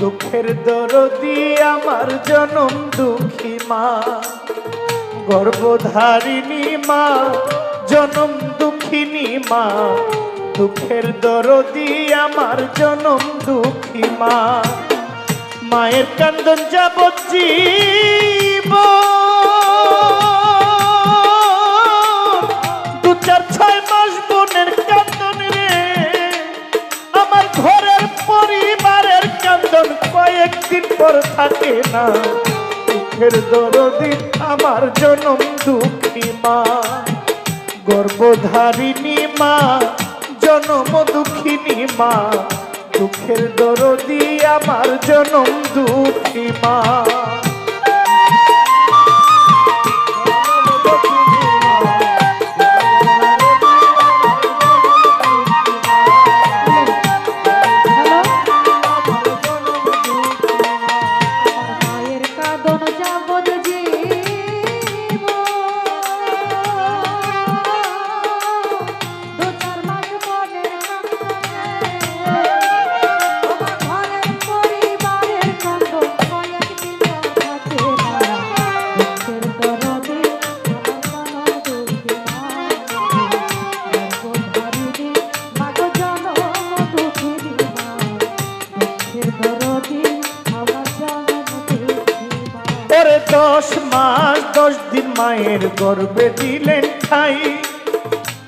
দুঃখের দরদি আমার জনম দুঃখী মা। গর্ভধারিণী মা, জনম দুঃখিনী মা। দুঃখের দরদি আমার জনম দুঃখী মা। মায়ের কান্দন যাবজ্জীব পর থাকে না। দুঃখের দরদি আমার জনম দুঃখী মা। গর্ভধারিণী মা, জনম দুঃখিনী মা। দুঃখের দরদি আমার জনম দুঃখী মা। দশ মাস, দশ দিন মায়ের গর্বে দিলেন ঠাই।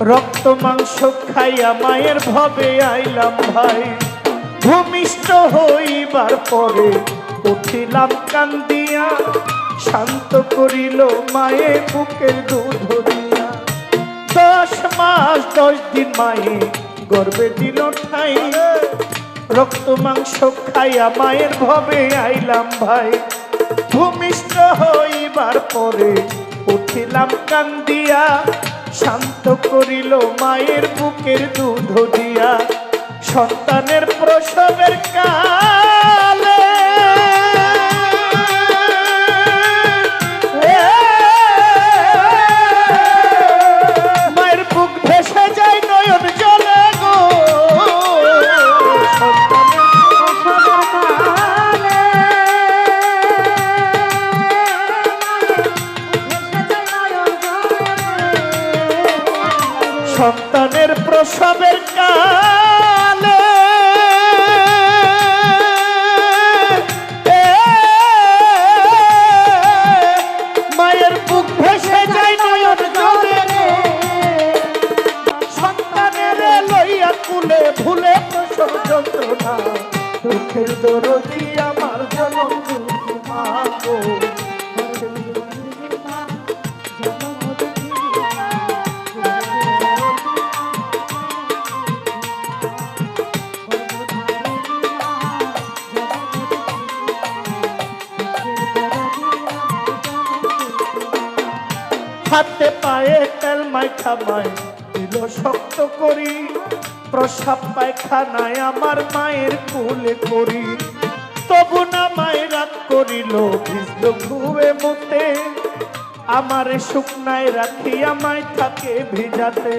রক্ত, মাংস খাইয়া মায়ের ভবে আইলাম ভাই। ভূমিষ্ঠ হইবার পরে উঠিলাম কান্দিয়া, শান্ত করিল মায়ে বুকের দুধ দিয়া। দশ মাস, দশ দিন মায়ে গর্বে দিল ঠাই। রক্ত মাংস খাইয়া মায়ের ভবে আইলাম ভাই। ভূমিষ্ঠ হইবার পরে উঠিলাম কান্দিয়া, শান্ত করিল মায়ের বুকের দুধ দিয়া। সন্তানের প্রসবের কালে হাতে পায়ে তেল মাইখা মাই দিল শক্ত করি। প্রসাব পায়খানায় আমার মায়ের কুলে করি। তবু না মায়ের রাত করিল, ভিজল ঘুয়ে মতে। আমার শুকনায় রাখি আমায় থাকে ভিজাতে।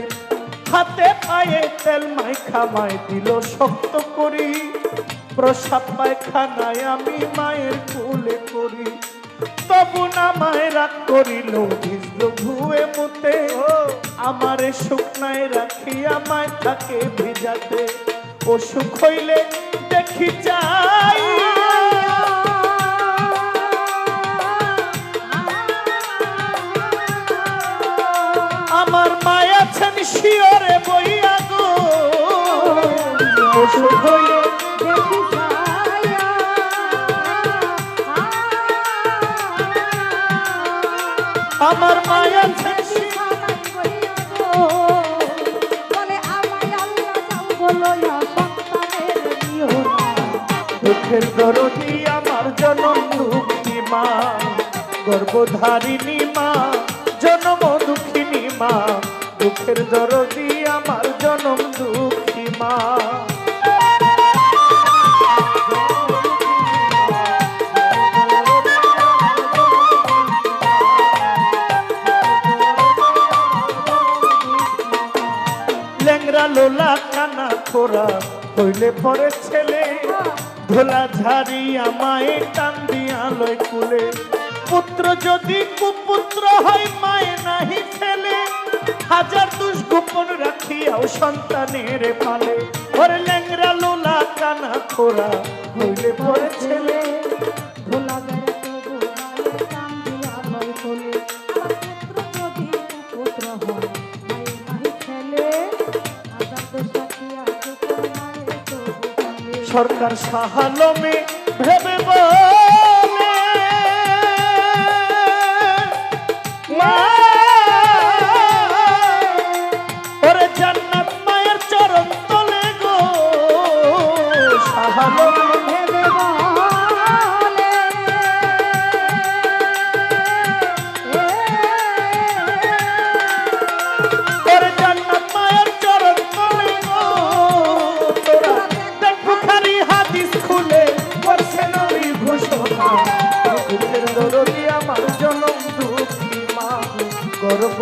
হাতে পায়ে তেল মাই দিল শক্ত করি। প্রসাব পায়খানায় আমি মায়ের কুলে করি। তবু না মায়ের রাগ করিল, ভিজল ধুয়ে মুতে। আমারে শুকনায় রাখি আমায় থাকে ভিজাতে অসুখ হইলে দেখি যাই আমার মায়া আছেন শিওরে বইয়া গো। হইলে আমার মায়া দরদি আমার জনম দুঃখী মা, গর্ভধারিণী মা জনম দুঃখিনী মা, দুঃখের দরদি আমার জনম দুঃখী মা লোলা কানা খোরা, হইলে পরে ছেলে ধোলা ঝাড়িয়া আমায় টান দিয়া লয় কুলে। পুত্র যদি কুপুত্র হয়, মায়ে নাহি ছেলে হাজার দুষ গোপন রাখিয়াও সন্তানের পালে। ওর ল্যাংরা লোলা কানা খোরা হইলে পরে সরকার সাহালমে ভেবে